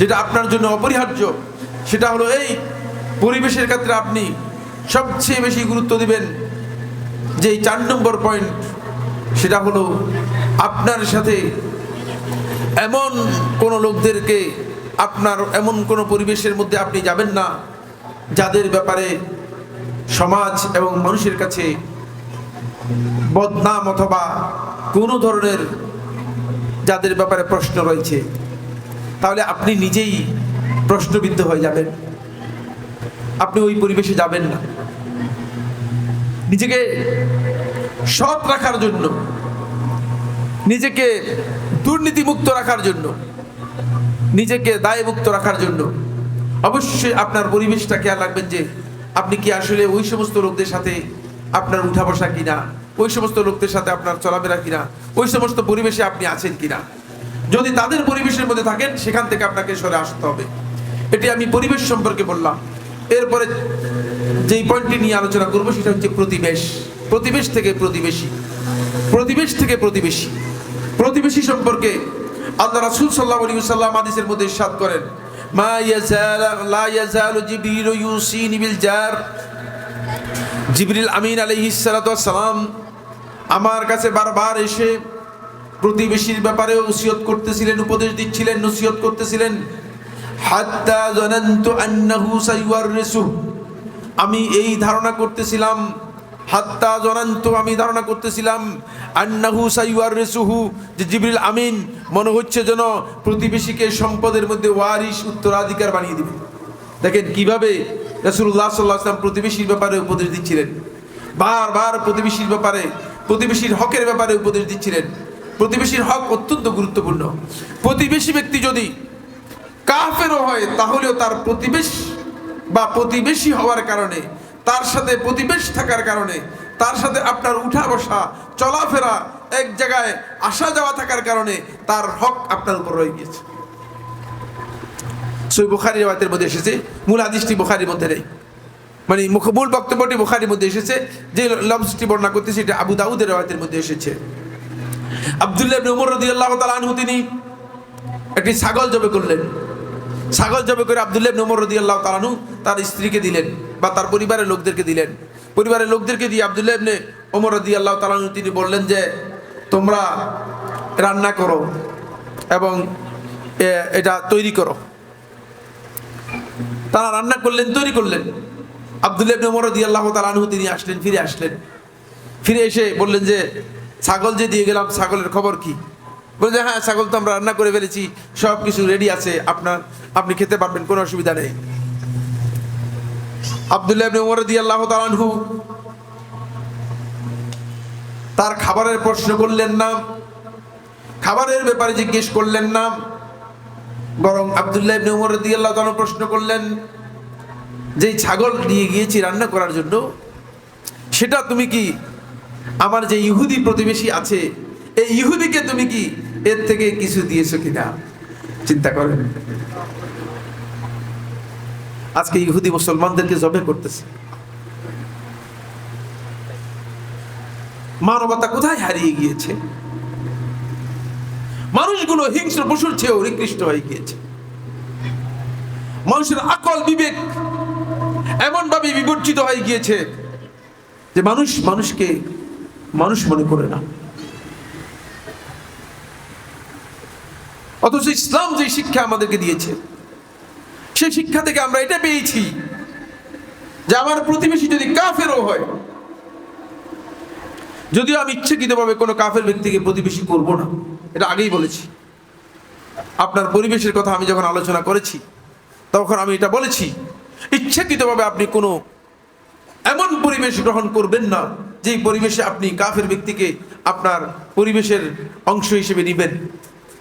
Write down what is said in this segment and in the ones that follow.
যেটা আপনার জন্য অপরিহার্য, সেটা হলো এই পরিবেশের ক্ষেত্রে আপনি সবচেয়ে বেশি গুরুত্ব দিবেন যে চার নম্বর পয়েন্ট সেটা হলো আপনার সাথে এমন কোন লোকদেরকে আপনার এমন কোন পরিবেশের মধ্যে আপনি যাবেন না, যাদের ব্যাপারে সমাজ এবং মানুষের কাছে বদনাম অথবা কোনো ধরনের যাদের ব্যাপারে প্রশ্ন রয়েছে। তাহলে আপনি নিজেই প্রশ্নবিদ্ধ হয়ে যাবেন। আপনি ওই পরিবেশে যাবেন না। নিজেকে সৎ রাখার জন্য, নিজেকে দুর্নীতিমুক্ত রাখার জন্য, নিজেকে দায়মুক্ত রাখার জন্য অবশ্যই আপনার পরিবেশটা খেয়াল রাখবেন যে আপনি কি আসলে ওই সমস্ত লোকদের সাথে আপনার উঠা বসা কিনা, ওই সমস্ত লোকদের সাথে আপনার চলাফেরা কিনা, ওই সমস্ত পরিবেশে আপনি আছেন কিনা। যদি তাদের পরিবেশের মধ্যে থাকেন, সেখান থেকে আপনাকে সরে আসতে হবে। এটি আমি পরিবেশ সম্পর্কে বললাম। এরপরে যেই পয়েন্টটি নিয়ে আলোচনা করব, সেটা হচ্ছে প্রতিবেশ। প্রতিবেশ থেকে প্রতিবেশী। প্রতিবেশ থেকে প্রতিবেশী। প্রতিবেশী সম্পর্কে আল্লাহ রাসূল সাল্লাল্লাহু আলাইহি ওয়াসাল্লাম হাদিসের মধ্যে ইরশাদ করেন, মা লা আমিন আমার কাছে বারবার এসে প্রতিবেশীর ব্যাপারে ওসিয়ত করতেছিলেন, উপদেশ দিচ্ছিলেন, নসিহত করতেছিলেন। আমি এই ধারণা করতেছিলাম, হাত্তা জনান্ত আমি ধারণা করতেছিলাম, আন্নাহু সাইওয়ার রেসুহু যে জিবরিল আমিন, মনে হচ্ছে যেন প্রতিবেশীকে সম্পদের মধ্যে ওয়ারিস উত্তরাধিকার বানিয়ে দিবে। দেখেন কীভাবে রাসূলুল্লাহ সাল্লাল্লাহু আলাইহি ওয়াসাল্লাম প্রতিবেশীর ব্যাপারে উপদেশ দিচ্ছিলেন। বারবার প্রতিবেশীর ব্যাপারে, প্রতিবেশীর হকের ব্যাপারে উপদেশ দিচ্ছিলেন। প্রতিবেশীর হক অত্যন্ত গুরুত্বপূর্ণ। প্রতিবেশী ব্যক্তি যদি কাফেরও হয়, তাহলেও তার প্রতিবেশ বা প্রতিবেশী হওয়ার কারণে, তার সাথে প্রতিবেশ থাকার কারণে, তার সাথে আপনার উঠা বসা চলাফেরা, এক জায়গায় আসা যাওয়া থাকার কারণে তার হক আপনার উপর রয়ে গিয়েছে। সই বুখারি রেওয়াতের মধ্যে এসেছে, মূল আদিশটি বুখারির মধ্যে নেই। মানে মূল বক্তব্যটি বুখারির মধ্যে এসেছে, যে লফসটি বর্ণনা করতেছে এটা আবু দাউদের রেওয়াতের মধ্যে এসেছে। আব্দুল্লাহ তিনি একটি ছাগল জবে করলেন। ছাগল জবে করে আব্দুল্লাহ ইবনে উমর রাদিয়াল্লাহু তাআলা আনহু তার স্ত্রীকে দিলেন বা তার পরিবারের লোকদেরকে দিলেন। পরিবারের লোকদেরকে দিয়ে আব্দুল্লাহ ইবনে ওমর রাদিয়াল্লাহু তাআলা আনহু তিনি বললেন যে, তোমরা রান্না করো এবং এটা তৈরি করো। তারা রান্না করলেন, তৈরি করলেন। আব্দুল্লাহ ইবনে ওমর রাদিয়াল্লাহু তাআলা আনহু তিনি আসলেন, ফিরে আসলেন। ফিরে এসে বললেন যে ছাগল যে দিয়ে গেলাম, ছাগলের খবর কি? বলে হ্যাঁ ছাগল তো আমরা রান্না করে ফেলেছি, সব কিছু রেডি আছে, আপনার, আপনি খেতে পারবেন, কোনো অসুবিধা নেই। আবদুল্লাহ ইবনে ওমর রাদিয়াল্লাহু তাআলা আনহু তার খাবারের প্রশ্ন করলেন না খাবারের ব্যাপারে জিজ্ঞেস করলেন না বরং আব্দুল্লাহ ইবনে ওমর রাদিয়াল্লাহু প্রশ্ন করলেন যে ছাগল নিয়ে গিয়েছি রান্না করার জন্য, সেটা তুমি কি আমার যে ইহুদি প্রতিবেশী আছে, এই ইহুদিকে তুমি কি এর থেকে কিছু দিয়েছ কিনা? চিন্তা করেন। আজকে ইহুদি মুসলমানদেরকে জবে করতেছে। মানবতা কোথায় হারিয়ে গিয়েছে? মানুষগুলো হিংস্র পশুর চেয়েও নিকৃষ্ট হয়ে গিয়েছে। মানুষের আকল বিবেক এমন ভাবে বিবর্জিত হয়ে গিয়েছে যে মানুষ মানুষকে মানুষ মনে করে না। অথচ ইসলাম যে শিক্ষা আমাদেরকে দিয়েছে, সেই শিক্ষা থেকে আমরা এটা পেয়েছি যে আমার প্রতিবেশী যদি কাফেরও হয়, যদিও আমি ইচ্ছাকৃতভাবে কোনো কাফের ব্যক্তিকে প্রতিবেশী করব না, এটা আগেই বলেছি। আপনার পরিবেশের কথা আমি যখন আলোচনা করেছি, তখন আমি এটা বলেছি, ইচ্ছাকৃতভাবে আপনি কোনো এমন পরিবেশ গ্রহণ করবেন না যেই পরিবেশে আপনি কাফের ব্যক্তিকে আপনার পরিবেশের অংশ হিসেবে নেবেন।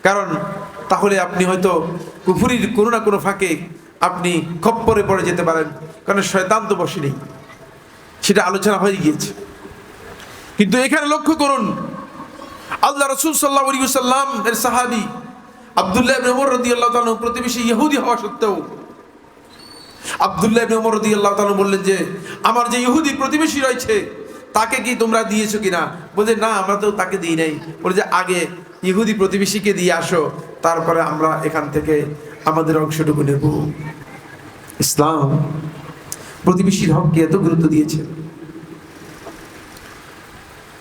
কারণ তাহলে আপনি হয়তো কুফুরির কোনো না কোনো ফাঁকে আপনি খপ্পরে পড়ে যেতে পারেন, কারণ শয়তান তো বসে নেই। সেটা আলোচনা হয়ে গিয়েছে। কিন্তু এখানে লক্ষ্য করুন, আল্লাহ রসুল সাল্লাহ সাল্লাম এর সাহাবি আবদুল্লাহ প্রতিবেশী ইহুদি হওয়া সত্ত্বেও আবদুল্লাহ বললেন যে, আমার যে ইহুদি প্রতিবেশী রয়েছে তাকে কি তোমরা দিয়েছ কিনা? বলছে, না, আমরা তো তাকে দিই নাই। বলে যে আগে ইহুদি প্রতিবেশীকে দিয়ে আসো, তারপরে আমরা এখান থেকে আমাদের অংশটুকু নেব। ইসলাম প্রতিবেশীর হককে এত গুরুত্ব দিয়েছে।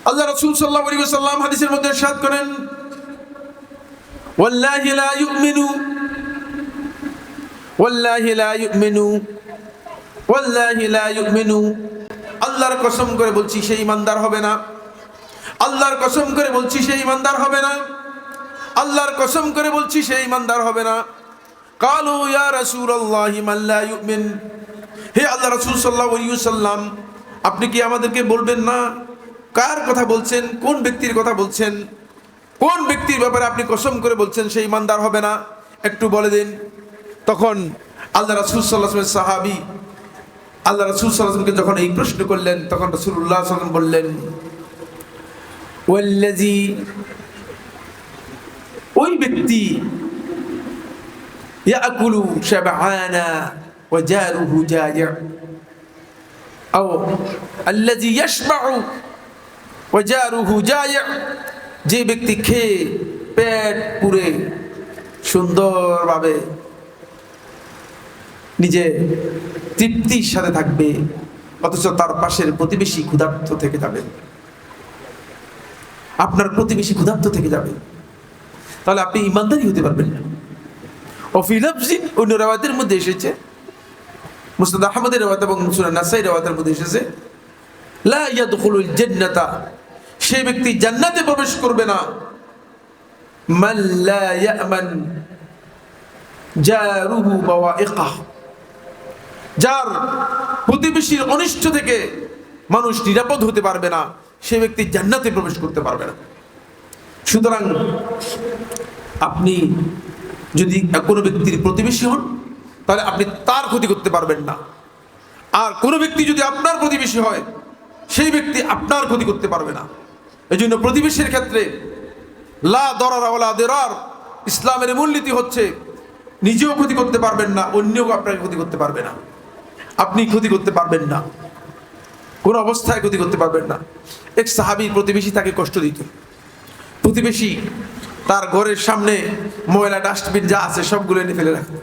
আল্লাহ রাসূল সাল্লাল্লাহু আলাইহি ওয়াসাল্লাম হাদিসের মধ্যে ইরশাদ করেন, ওয়াল্লাহি লা ইউমিনু, ওয়াল্লাহি লা ইউমিনু, ওয়াল্লাহি লা ইউমিনু আল্লাহর কসম করে বলছি সেই ইমানদার হবে না। আল্লাহর কসম করে বলছি সেই ইমানদার হবে না। আল্লাহর কসম করে বলছি সেই ইমানদার হবে না। কালু, ইয়া রাসূলুল্লাহি মান লা ইউমিন। হে আল্লাহ রাসূল সাল্লাল্লাহু আলাইহি ওয়াসাল্লাম, আপনি কি আমাদেরকে বলবেন না? কার কথা বলছেন? কোন ব্যক্তির কথা বলছেন? কোন ব্যক্তির ব্যাপারে আপনি কসম করে বলছেন সেই ইমানদার হবে না? একটু বলে দিন। তখন আল্লাহ রাসূল সাল্লাল্লাহু আলাইহি সাহাবী আল্লাহ রাসূল আলাইহি যখন এই প্রশ্ন করলেন, তখন আলাইহি ওয়াসাল্লাম বললেন, ওয়াল্লাযী ওই ব্যক্তি ইয়াকুলু শাবআনা ওয়া জারুহু জাজি' আও আল্লাযী ইয়াশবাউ ওয়া জারুহু জাজি' যে ব্যক্তি খেয়ে পেট পুরে সুন্দরভাবে নিজে তৃপ্তির সাথে থাকবে, অথচ তার পাশের প্রতিবেশী ক্ষুধার্ত থেকে যাবে। আপনার প্রতিবেশী ক্ষুধার্ত থেকে যাবে। তাহলে আপনি ইমানদারি হতে পারবেন না। অফিলাফজিন অন্য রেওয়াতের মধ্যে এসেছে। মুস্তাদ আহমদের রেওয়াত এবং সুনান নাসাই রেওয়াতের মধ্যে এসেছে। লা ইয়াদখুলুল জান্নাতা সেই ব্যক্তি জান্নাতে প্রবেশ করবে না। মান লা ইয়ামান, জারুহু বাওয়াইকাহ। যার প্রতিবেশীর অনিষ্ট থেকে মানুষ নিরাপদ হতে পারবে না, সে ব্যক্তি জান্নাতে প্রবেশ করতে পারবে না। সুতরাং আপনি যদি কোনো ব্যক্তির প্রতিবেশী হন, তাহলে আপনি তার ক্ষতি করতে পারবেন না। আর কোনো ব্যক্তি যদি আপনার প্রতিবেশী হয়, সেই ব্যক্তি আপনার ক্ষতি করতে পারবে না। এই জন্য প্রতিবেশীর ক্ষেত্রে লা দরার ওলা দেরার ইসলামের মূলনীতি হচ্ছে, নিজেও ক্ষতি করতে পারবেন না অন্যও আপনাকে ক্ষতি করতে পারবে না। আপনি ক্ষতি করতে পারবেন না। কোনো অবস্থায় ক্ষতি করতে পারবেন না। এক সাহাবি প্রতিবেশী তাকে কষ্ট দিত। প্রতিবেশী তার ঘরের সামনে ময়লা ডাস্টবিন যা আছে সবগুলো এনে ফেলে রাখত।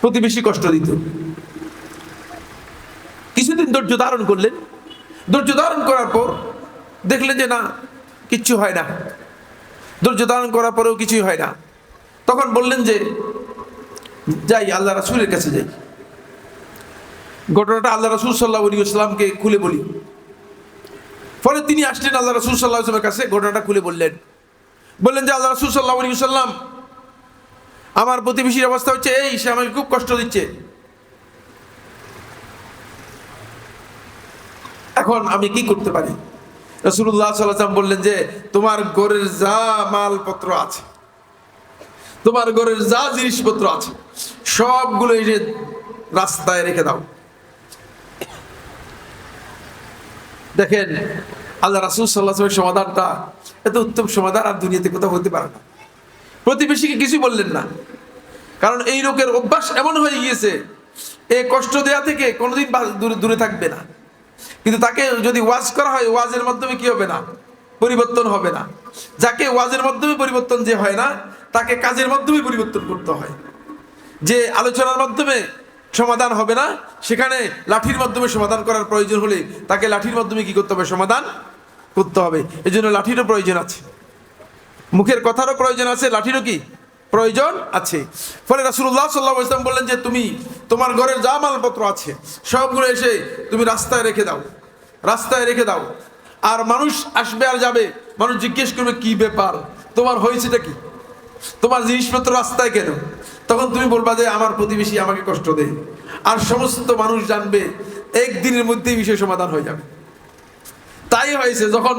প্রতিবেশী কষ্ট দিত। কিছুদিন ধৈর্য ধারণ করলেন। ধৈর্য ধারণ করার পর দেখলেন যে না, কিচ্ছু হয় না। ধৈর্য ধারণ করার পরেও কিছুই হয় না। তখন বললেন যে, যাই, আল্লাহ রাসুলের কাছে যাই। ঘটনাটা আল্লাহ রাসুল সাল্লাহ আলী ইসলামকে খুলে বলি। ফলে তিনি আসলেন আল্লাহ রসুল সাল্লাহ আসলামের কাছে, ঘটনাটা খুলে বললেন। বললেন যে, আল্লাহ রসুল সাল্লাহ আলী সাল্লাম আমার প্রতিবেশীর অবস্থা হচ্ছে এই, সে আমাকে খুব কষ্ট দিচ্ছে। এখন আমি কি করতে পারি? রসুল্লাহ সাল্লাম বললেন যে, তোমার ঘরের যা মালপত্র আছে, তোমার ঘরের যা জিনিসপত্র আছে, সবগুলো এসে রাস্তায় রেখে দাও। দেখেন, আল্লাহ রাসুল সাল্লাহামের সমাধানটা এত উত্তম সমাধান আর দুনিয়াতে কোথাও হতে পারে না। প্রতিবেশীকে কিছুই বললেন না। কারণ এই লোকের অভ্যাস এমন হয়ে গিয়েছে, এ কষ্ট দেয়া থেকে কোনোদিন দূরে দূরে থাকবে না। কিন্তু তাকে যদি ওয়াজ করা হয়, ওয়াজের মাধ্যমে কি হবে না? পরিবর্তন হবে না। যাকে ওয়াজের মাধ্যমে পরিবর্তন যে হয় না, তাকে কাজের মাধ্যমে পরিবর্তন করতে হয়। যে আলোচনার মাধ্যমে সমাধান হবে না। সেখানে লাঠির মাধ্যমে সমাধান করার প্রয়োজন হলে তাকে লাঠির মাধ্যমে কি করতে হবে? সমাধান করতে হবে। এই জন্য লাঠিরও প্রয়োজন আছে। মুখের কথারও প্রয়োজন আছে, লাঠিরও কি? প্রয়োজন আছে। ফলে রাসুল্লাহ সাল্লাহ ইসলাম বললেন যে, তুমি তোমার ঘরের যা মালপত্র আছে, সবগুলো এসে তুমি রাস্তায় রেখে দাও। রাস্তায় রেখে দাও। আর মানুষ আসবে আর যাবে। মানুষ জিজ্ঞেস করবে, কি ব্যাপার? তোমার হয়েছেটা কি? তোমার জিনিসপত্র রাস্তায় কেন? তখন তুমি বলবা যে আমার প্রতিবেশী আমাকে কষ্ট দেয়। আর সমস্ত মানুষ জানবে, একদিনের মধ্যেই বিষয় সমাধান হয়ে যাবে। তাই হয়েছে, যখন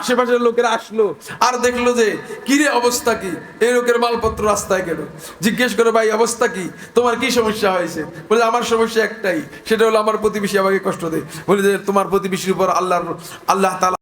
আশেপাশের লোকেরা আসলো আর দেখল যে, কিরে, অবস্থা কি? এই লোকের মালপত্র রাস্তায় গেল। জিজ্ঞেস করে, ভাই, অবস্থা কি? তোমার কি সমস্যা হয়েছে? বলে, আমার সমস্যা একটাই, সেটা হলো আমার প্রতিবেশী আমাকে কষ্ট দেয়। বলে যে তোমার প্রতিবেশীর উপর আল্লাহর, আল্লাহ তালা